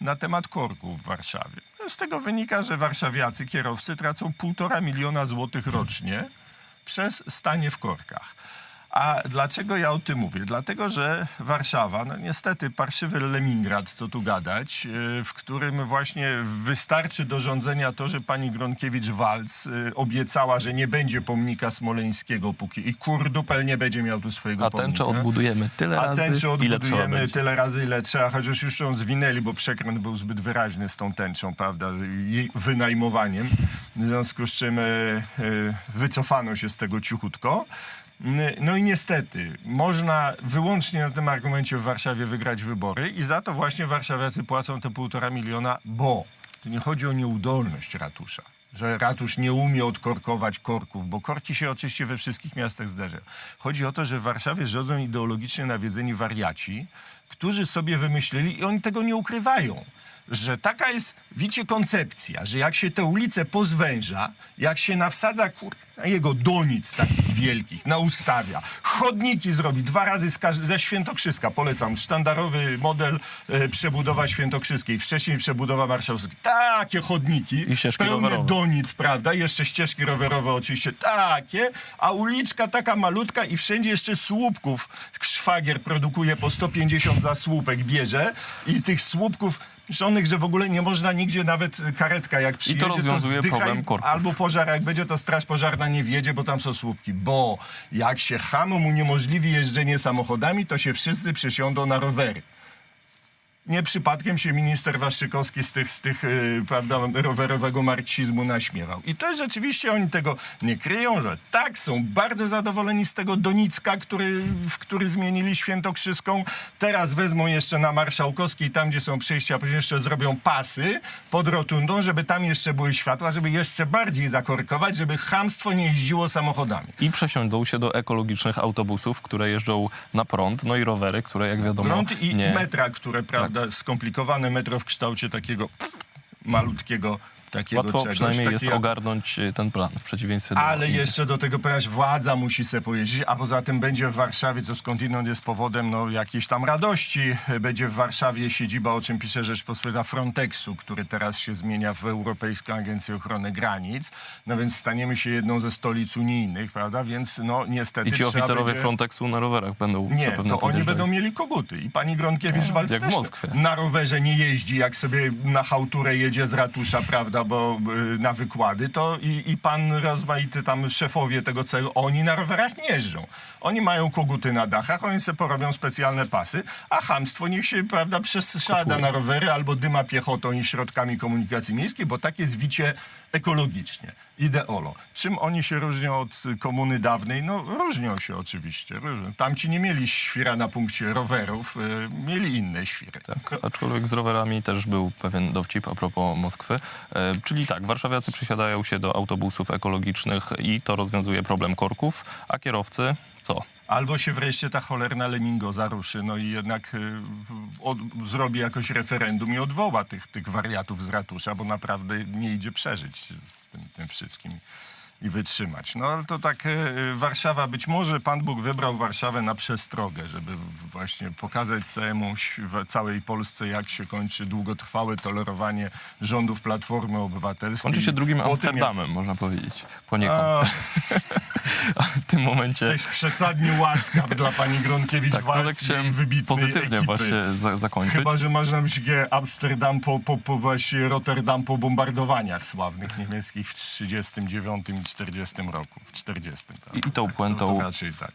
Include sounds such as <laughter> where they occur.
na temat korków w Warszawie. Z tego wynika, że warszawiacy, kierowcy tracą półtora miliona złotych rocznie przez stanie w korkach. A dlaczego ja o tym mówię? Dlatego, że Warszawa, no niestety parszywy Leningrad, co tu gadać, yy, w którym właśnie wystarczy do rządzenia to, że pani Gronkiewicz-Walc yy, obiecała, że nie będzie pomnika smoleńskiego póki i kurdupel nie będzie miał tu swojego A pomnika. tęczę odbudujemy tyle A razy, tęczę ile trzeba odbudujemy będzie. tyle razy, ile trzeba, chociaż już ją zwinęli, bo przekręt był zbyt wyraźny z tą tęczą, prawda, jej wynajmowaniem. W związku z czym e, e, wycofano się z tego cichutko. No i niestety, można wyłącznie na tym argumencie w Warszawie wygrać wybory i za to właśnie warszawiacy płacą te półtora miliona, bo tu nie chodzi o nieudolność ratusza, że ratusz nie umie odkorkować korków, bo korki się oczywiście we wszystkich miastach zdarzają. Chodzi o to, że w Warszawie rządzą ideologicznie nawiedzeni wariaci, którzy sobie wymyślili i oni tego nie ukrywają że taka jest, wiecie, koncepcja, że jak się te ulice pozwęża, jak się nawsadza kur... jego donic takich wielkich, naustawia, chodniki zrobi dwa razy z każ- ze Świętokrzyska, polecam, sztandarowy model e, przebudowa Świętokrzyskiej, wcześniej przebudowa Marszałkowskiej, takie chodniki, I ścieżki pełne rowerowe. donic, prawda, jeszcze ścieżki rowerowe oczywiście, takie, a uliczka taka malutka i wszędzie jeszcze słupków szwagier produkuje po 150 za słupek, bierze i tych słupków że w ogóle nie można nigdzie nawet karetka jak przyjedzie, rozwiązuje zdycha problem i- korków. Albo pożar, jak będzie, to straż pożarna nie wjedzie, bo tam są słupki. Bo jak się hamom uniemożliwi jeżdżenie samochodami, to się wszyscy przesiądą na rowery. Nie przypadkiem się minister Waszczykowski z tych, z tych yy, prawda, rowerowego marksizmu naśmiewał. I to jest rzeczywiście, oni tego nie kryją, że tak, są bardzo zadowoleni z tego Donicka, który, w który zmienili Świętokrzyską. Teraz wezmą jeszcze na Marszałkowskiej, tam gdzie są przejścia, jeszcze zrobią pasy pod rotundą, żeby tam jeszcze były światła, żeby jeszcze bardziej zakorkować, żeby chamstwo nie jeździło samochodami. I przesiądą się do ekologicznych autobusów, które jeżdżą na prąd, no i rowery, które jak wiadomo Prąd i nie... metra, które, prawda, Tak. Skomplikowane metro w kształcie takiego malutkiego takiego Łatwo czegoś. przynajmniej taki jest ogarnąć y, ten plan, w przeciwieństwie do Ale innych. jeszcze do tego ponieważ władza musi se pojeździć, a poza tym będzie w Warszawie, co skądinąd jest powodem no, jakiejś tam radości. Będzie w Warszawie siedziba, o czym pisze Rzeczpospolita, Frontexu, który teraz się zmienia w Europejską Agencję Ochrony Granic. No więc staniemy się jedną ze stolic unijnych, prawda? Więc no niestety I ci oficerowie będzie... Frontexu na rowerach będą Nie, to oni będą mieli koguty. I pani Gronkiewicz-Walc Moskwie. na rowerze nie jeździ, jak sobie na chałturę jedzie z ratusza, prawda, bo y, na wykłady, to i, i pan rozmaity tam szefowie tego celu, oni na rowerach nie jeżdżą. Oni mają koguty na dachach, oni sobie porobią specjalne pasy, a chamstwo niech się, prawda, przesiada na rowery albo dyma piechotą i środkami komunikacji miejskiej, bo takie zwicie ekologicznie. Ideolo. Czym oni się różnią od komuny dawnej? No różnią się oczywiście. Różnią. Tamci nie mieli świra na punkcie rowerów, y, mieli inne świry. Tak, aczkolwiek z rowerami też był pewien dowcip a propos Moskwy. Czyli tak, warszawiacy przysiadają się do autobusów ekologicznych i to rozwiązuje problem korków, a kierowcy co? Albo się wreszcie ta cholerna lemingoza ruszy, no i jednak y, od, zrobi jakoś referendum i odwoła tych, tych wariatów z ratusza, bo naprawdę nie idzie przeżyć z tym, tym wszystkim i wytrzymać. No ale to tak y, Warszawa, być może Pan Bóg wybrał Warszawę na przestrogę, żeby właśnie pokazać całemu, całej Polsce, jak się kończy długotrwałe tolerowanie rządów Platformy Obywatelskiej. Kończy się drugim tym, jak- Amsterdamem, można powiedzieć, poniekąd. A <laughs> w tym momencie... Jesteś przesadnie łaskaw dla pani Gronkiewicz Tak, tak Walc chciałem pozytywnie ekipy. właśnie za, zakończyć. Chyba, że masz na myśli Amsterdam po, po, po właśnie Rotterdam po bombardowaniach sławnych niemieckich w 39 i 40 roku. W 40. I- i tą tak, puentą To, to raczej tak.